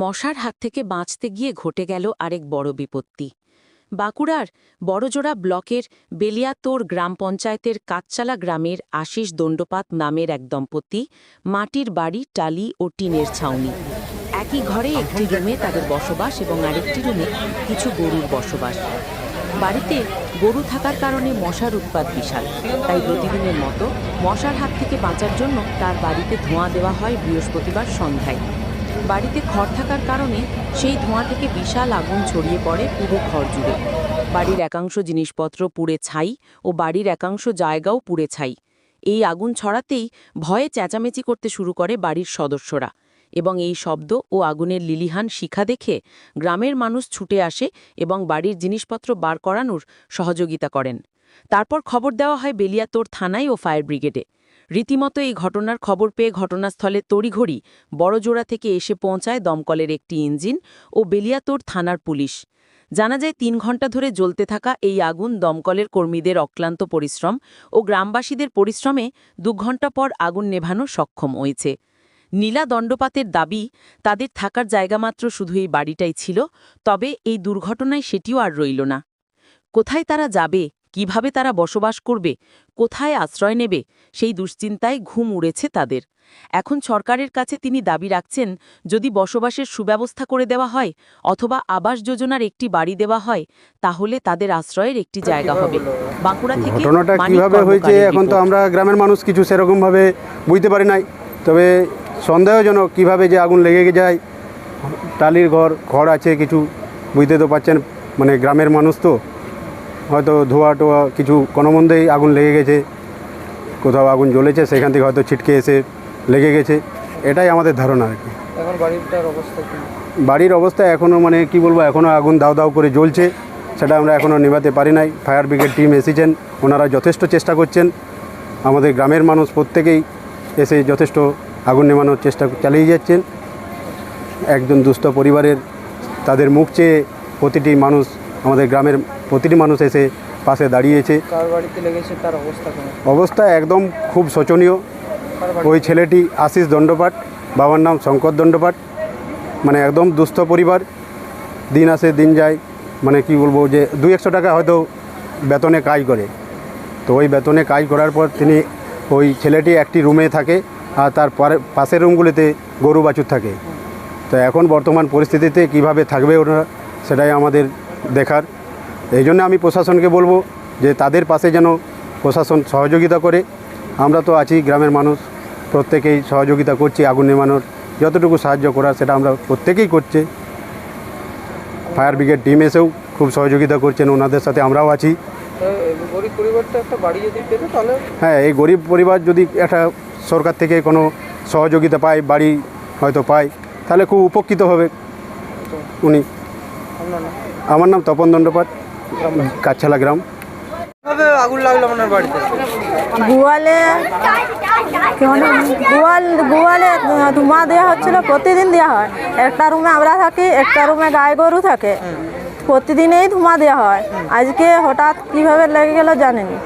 মশার হাত থেকে বাঁচতে গিয়ে ঘটে গেল আরেক বড় বিপত্তি। বাঁকুড়ার বড়জোড়া ব্লকের বেলিয়াতোর গ্রাম পঞ্চায়েতের কাচ্চালা গ্রামের আশিস দণ্ডপাত নামের এক দম্পতি, মাটির বাড়ি, টালি ও টিনের ছাউনি। একই ঘরে একটি রুমে তাদের বসবাস এবং আরেকটি রুমে কিছু গরুর বসবাস। বাড়িতে গরু থাকার কারণে মশার উৎপাত বিশাল। তাই প্রতিদিনের মতো মশার হাত থেকে বাঁচার জন্য তার বাড়িতে ধোঁয়া দেওয়া হয় বৃহস্পতিবার সন্ধ্যায়। বাড়িতে খড় থাকার কারণে সেই ধোঁয়া থেকে বিশাল আগুন ছড়িয়ে পড়ে পুরো ঘর জুড়ে। বাড়ির একাংশ জিনিসপত্র পুড়ে ছাই ও বাড়ির একাংশ জায়গাও পুড়ে ছাই। এই আগুন ছড়াতেই ভয়ে চেঁচামেচি করতে শুরু করে বাড়ির সদস্যরা এবং এই শব্দ ও আগুনের লিলিহান শিখা দেখে গ্রামের মানুষ ছুটে আসে এবং বাড়ির জিনিসপত্র বার করানোর সহযোগিতা করেন। তারপর খবর দেওয়া হয় বেলিয়াতোর থানায় ও ফায়ার ব্রিগেডে। রীতিমতো এই ঘটনার খবর পেয়ে ঘটনাস্থলে তড়িঘড়ি বড়জোড়া থেকে এসে পৌঁছায় দমকলের একটি ইঞ্জিন ও বেলিয়াতোর থানার পুলিশ। জানা যায়, তিন ঘণ্টা ধরে জ্বলতে থাকা এই আগুন দমকলের কর্মীদের অক্লান্ত পরিশ্রম ও গ্রামবাসীদের পরিশ্রমে দু ঘণ্টা পর আগুন নেভানো সক্ষম হয়েছে। নীলা দণ্ডপাতের দাবি, তাদের থাকার জায়গামাত্র শুধু এই বাড়িটাই ছিল, তবে এই দুর্ঘটনায় সেটিও আর রইল না। কোথায় তারা যাবে কীভাবে তারা বসবাস করবে কোথায় আশ্রয় নেবে সেই দুশ্চিন্তায় ঘুম উড়েছে তাদের। এখন সরকারের কাছে তিনি দাবি রাখছেন যদি বসবাসের সুব্যবস্থা করে দেওয়া হয় অথবা আবাস যোজনার একটি বাড়ি দেওয়া হয় তাহলে তাদের আশ্রয়ের একটি জায়গা হবে। বাঁকুড়া থেকে ঘটনাটা কীভাবে হয়েছে এখন তো আমরা গ্রামের মানুষ কিছু সেরকমভাবে বুঝতে পারি নাই। তবে সন্দেহজনক কীভাবে যে আগুন লেগে যায় টালির ঘর ঘর আছে কিছু বুঝতে তো পারছেন মানে গ্রামের মানুষ তো। হয়তো ধোয়া টোয়া কিছু কোনো মন্দেই আগুন লেগে গেছে। কোথাও আগুন জ্বলেছে সেখান থেকে হয়তো ছিটকে এসে লেগে গেছে। এটাই আমাদের ধারণা আর কি। এখন বাড়িটার অবস্থা বাড়ির অবস্থা এখনও মানে কি বলব এখনও আগুন দাও দাও করে জ্বলছে। সেটা আমরা এখনও নেভাতে পারি নাই। ফায়ার ব্রিগেড টিম এসেছেন ওনারা যথেষ্ট চেষ্টা করছেন। আমাদের গ্রামের মানুষ প্রত্যেকেই এসে যথেষ্ট আগুন নেভানোর চেষ্টা চালিয়ে যাচ্ছেন। একজন দুস্থ পরিবারের তাদের মুখ চেয়ে প্রতিটি মানুষ আমাদের গ্রামের প্রতিটি মানুষ এসে পাশে দাঁড়িয়েছে। অবস্থা একদম খুব শোচনীয়। ওই ছেলেটি আশিস দণ্ডপাট বাবার নাম শঙ্কর দণ্ডপাট মানে একদম দুস্থ পরিবার। দিন আসে দিন যায়। মানে কি বলব যে দুই একশো টাকা হয়তো বেতনে কাজ করে। তো ওই বেতনে কাজ করার পর তিনি ওই ছেলেটি একটি রুমে থাকে আর তার পাশের রুমগুলিতে গরু বাছুর থাকে। তো এখন বর্তমান পরিস্থিতিতে কীভাবে থাকবে ওরা সেটাই আমাদের দেখার। এই জন্য আমি প্রশাসনকে বলব যে তাদের পাশে যেন প্রশাসন সহযোগিতা করে। আমরা তো আছি গ্রামের মানুষ প্রত্যেকেই সহযোগিতা করছি আগুন নেমানোর যতটুকু সাহায্য করার সেটা আমরা প্রত্যেকেই করছে। ফায়ার ব্রিগেড টিম এসেও খুব সহযোগিতা করছেন ওনাদের সাথে আমরাও আছি। হ্যাঁ এই গরিব পরিবার যদি একটা সরকার থেকে কোনো সহযোগিতা পায় বাড়ি হয়তো পায় তাহলে খুব উপকৃত হবে। উনি। আমার নাম তপন দণ্ডপাট কাছালা গ্রাম। কীভাবে আগুন লাগল আপনার বাড়িতে? গোয়ালে গোয়াল গোয়ালে ধোঁয়া দেওয়া হচ্ছিল প্রতিদিন দেওয়া হয়। একটা রুমে আমরা থাকি একটা রুমে গায়ে গরু থাকে। প্রতিদিনেই ধোঁয়া দেওয়া হয়। আজকে হঠাৎ কীভাবে লেগে গেল জানিনি।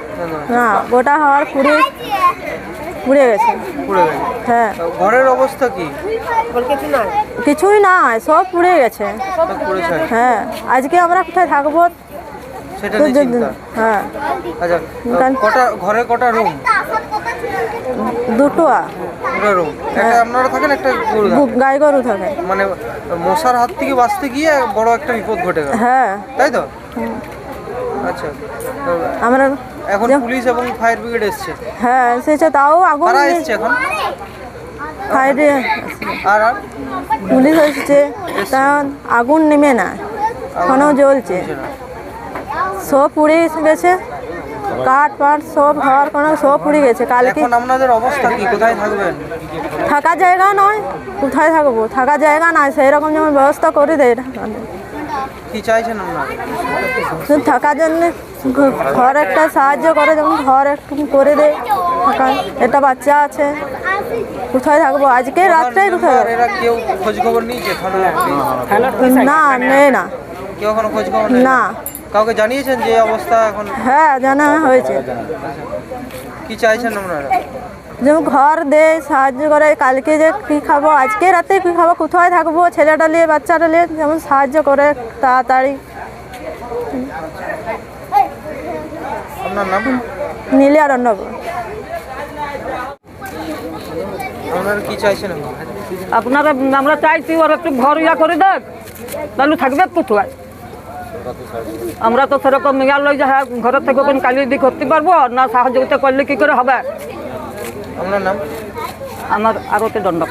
না গোটা হওয়ার পুড়ে পুড়ে গেছে। হ্যাঁ। ঘরের অবস্থা কি? কিছুই নাই সব পুড়ে গেছে। হ্যাঁ আজকে আমরা কোথায় থাকব? সেটা নিয়ে চিন্তা। হ্যাঁ। আচ্ছা কটা ঘরে কটা রুম দুটো। দুটো রুম একটা আপনারা থাকেন একটা গরু। গায়ে গরু থাকে। মানে মশার হাত থেকে বাঁচতে গিয়ে বড় একটা বিপদ ঘটে গেল। হ্যাঁ। তাই তো? আচ্ছা। আমরা এখন পুলিশ এবং ফায়ার ব্রিগেড এসছে। হ্যাঁ এসেছে তাও আগুন নিয়ে- এসছে এখন? ফায়ারে আর পুলিশ এসেছে তা আগুন নেমে না। এখনও জ্বলছে। সব পুড়ে গেছে। কাঠ পাট সব ঘর কোনো সব পুড়ে গেছে। কালকে এখন আপনাদের অবস্থা কি? কোথায় থাকবেন? থাকার জায়গা নয়। কোথায় থাকব? থাকার জায়গা নয় সেই রকম যেমন ব্যবস্থা করে দেয়। কি চাইছেন আপনারা? শুধু থাকার জন্য ঘর একটা সাহায্য করে যেমন ঘর একটু করে দেয়। থাকা একটা বাচ্চা আছে। কোথায় থাকব? আজকে রাত্রে কোথায় কেউ খোঁজ খবর নিয়েছে না নেই না। কেউ এখনও খোঁজ খবর না। কাউকে জানিয়েছেন যে অবস্থা এখন? হ্যাঁ জানা হয়েছে। কি চাইছেন আপনারা? যেমন ঘর দেয় সাহায্য করে কালকে যে কী খাব আজকে রাতে কী খাব কোথায় থাকব ছেলেটা নিয়ে বাচ্চাটা নিয়ে যেমন সাহায্য করে তাড়াতাড়ি। আপনার নাম? নিলে আর অন্য আপনারা কি চাইছেন? আপনারা আমরা চাইছি ওরা একটু ঘর ইয়া করে দেখ তাহলে থাকবে কোথায়? আমরা তো সেরকম মেয়ার লই যে হ্যাঁ ঘরের থেকে কোন কালি দিক করতে পারব না সাহায্যতা করলে কি করে হবে? আপনার নাম? আমার আরতি দণ্ড